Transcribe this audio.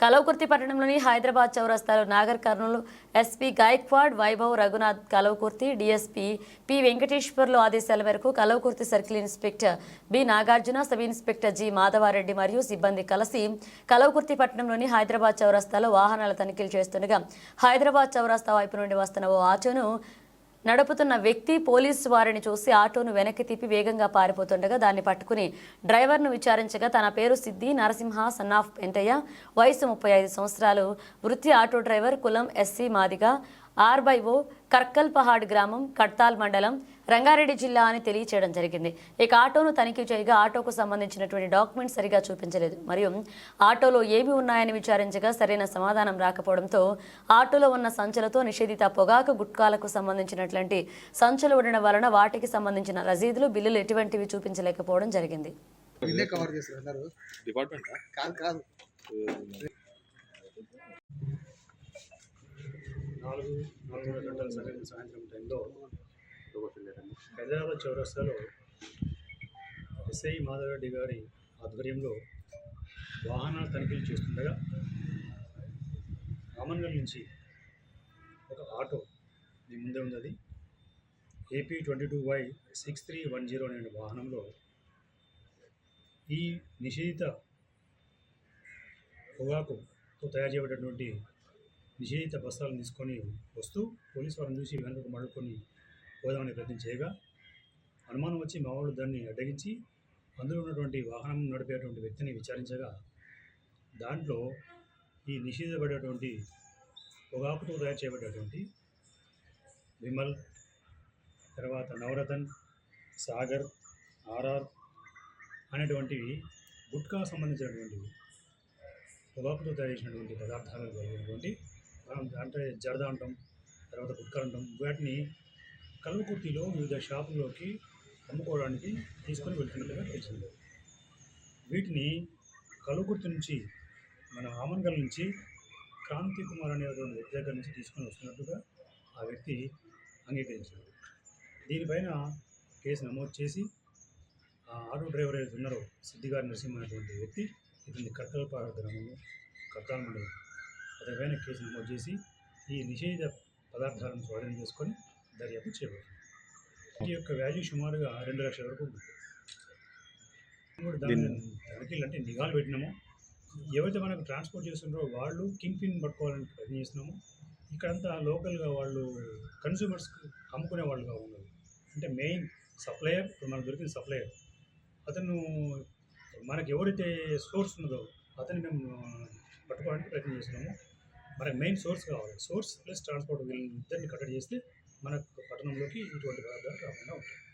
కలవకుర్తి పట్టణంలోని హైదరాబాద్ చౌరస్తాలో Nagar Kurnool SP Gaikwad Vaibhav Raghunath Kalwakurthy DSP P Venkateswarlu ఆదేశాల మేరకు Kalwakurthy circle inspector B Nagarjuna sub inspector G Madhavareddy మరియు సిబ్బంది కలిసి కలవకుర్తి పట్టణంలోని హైదరాబాద్ చౌరస్తాలో వాహనాల తనిఖీలు చేస్తుండగా హైదరాబాద్ చౌరస్తా వైపు నుండి వస్తున్న ఓ ఆటోను నడుపుతున్న వ్యక్తి పోలీసు వారిని చూసి ఆటోను వెనక్కి తిప్పి వేగంగా పారిపోతుండగా దాన్ని పట్టుకుని డ్రైవర్ను విచారించగా తన పేరు సిద్ధి నరసింహ సన్నాఫ్ పెంటయ్య వయసు ముప్పై ఐదు సంవత్సరాలు. వృత్తి ఆటో డ్రైవర్ కులం ఎస్సీ మాదిగా. ఆర్బైఓ కర్కల్ పహాడ్ గ్రామం కడ్తాల్ మండలం రంగారెడ్డి జిల్లా అని తెలియచేయడం జరిగింది. ఇక ఆటోను తనిఖీ చేయగా ఆటోకు సంబంధించినటువంటి డాక్యుమెంట్స్ సరిగా చూపించలేదు. మరియు ఆటోలో ఏమి ఉన్నాయని విచారించగా సరైన సమాధానం రాకపోవడంతో ఆటోలో ఉన్న సంచులతో నిషేధిత పొగాకు గుట్కాలకు సంబంధించినటువంటి సంచులు ఉండడం వలన వాటికి సంబంధించిన రసీదులు బిల్లులు ఎటువంటివి చూపించలేకపోవడం జరిగింది. డిపార్ట్మెంట్ కాదు కాదు. నాలుగు నాలుగున్నర గంటల సమయం సాయంత్రం టైంలో హైదరాబాద్ చౌరస్తాలో ఎస్ఐ మాధవరెడ్డి గారి ఆధ్వర్యంలో వాహనాల తనిఖీలు చేస్తుండగా రామన్గల్ నుంచి ఒక ఆటో మీ ముందే ఉంది అది AP twenty two Y six three one zero అనే వాహనంలో ఈ నిషేధిత పొగాకుతో తయారు చేయబడినటువంటి నిషేధిత బస్తాలను తీసుకొని వస్తూ పోలీసు వారిని చూసి వెనుకకు మడుకొని పోదామని ప్రయత్నం చేయగా అనుమానం వచ్చి మా వాళ్ళు దాన్ని అడ్డగించి అందులో ఉన్నటువంటి వాహనం నడిపేటువంటి వ్యక్తిని విచారించగా దాంట్లో ఈ నిషేధపడేటువంటి పొగాకుతో తయారు చేయబడేటువంటి విమల్ తర్వాత నవరతన్ సాగర్ ఆర్ఆర్ అనేటువంటివి గుట్కా సంబంధించినటువంటివి పొగాకుతో తయారు చేసినటువంటి పదార్థాలు కలిగినటువంటి అంటే జరద అంటాం తర్వాత గుట్కలు అంటాం. వాటిని కల్వకుర్తిలో వివిధ షాపుల్లోకి అమ్ముకోవడానికి తీసుకొని వెళ్తున్నట్టుగా తెలిసింది వీటిని కల్వకుర్తి నుంచి మన ఆమన్గల్ నుంచి క్రాంతి కుమార్ అనేటువంటి వ్యక్తి దగ్గర నుంచి తీసుకొని వస్తున్నట్టుగా ఆ వ్యక్తి అంగీకరించాడు. దీనిపైన కేసు నమోదు చేసి ఆ ఆటో డ్రైవర్ ఏదైతే ఉన్నారో సిద్ధిగారి నరసింహ అనేటువంటి వ్యక్తి ఇతని కర్తలపాడు గ్రామంలో కర్తాల మండలం. అతనిపైన కేసు నమోదు చేసి ఈ నిషేధ పదార్థాలను స్వాధీనం చేసుకొని దర్యాప్తు చేపట్టింది ఈ యొక్క వాల్యూ సుమారుగా రెండు లక్షల వరకు ఉంది. కూడా దాని తనిఖీలు అంటే నిఘాలు పెట్టినాము. ఎవరైతే మనకు ట్రాన్స్పోర్ట్ చేస్తున్నారో వాళ్ళు కింగ్ పిన్ పట్టుకోవాలని ప్రయత్నం చేస్తున్నాము. ఇక్కడంతా లోకల్గా వాళ్ళు కన్స్యూమర్స్కి అమ్ముకునే వాళ్ళుగా ఉన్నారు. అంటే మెయిన్ సప్లయర్ ఇప్పుడు మనకు దొరికిన సప్లయర్ అతను మనకి ఎవరైతే సోర్స్ ఉన్నదో అతన్ని మేము పట్టుకోవడానికి ప్రయత్నం చేస్తున్నాము. మనకి మెయిన్ సోర్స్ కావాలి. సోర్స్ ప్లస్ ట్రాన్స్పోర్ట్ వీళ్ళిద్దరిని కట్టడి చేస్తే మనకు పట్టణంలోకి ఇటువంటి పదార్థాలు రాకుండా ఉంటాయి.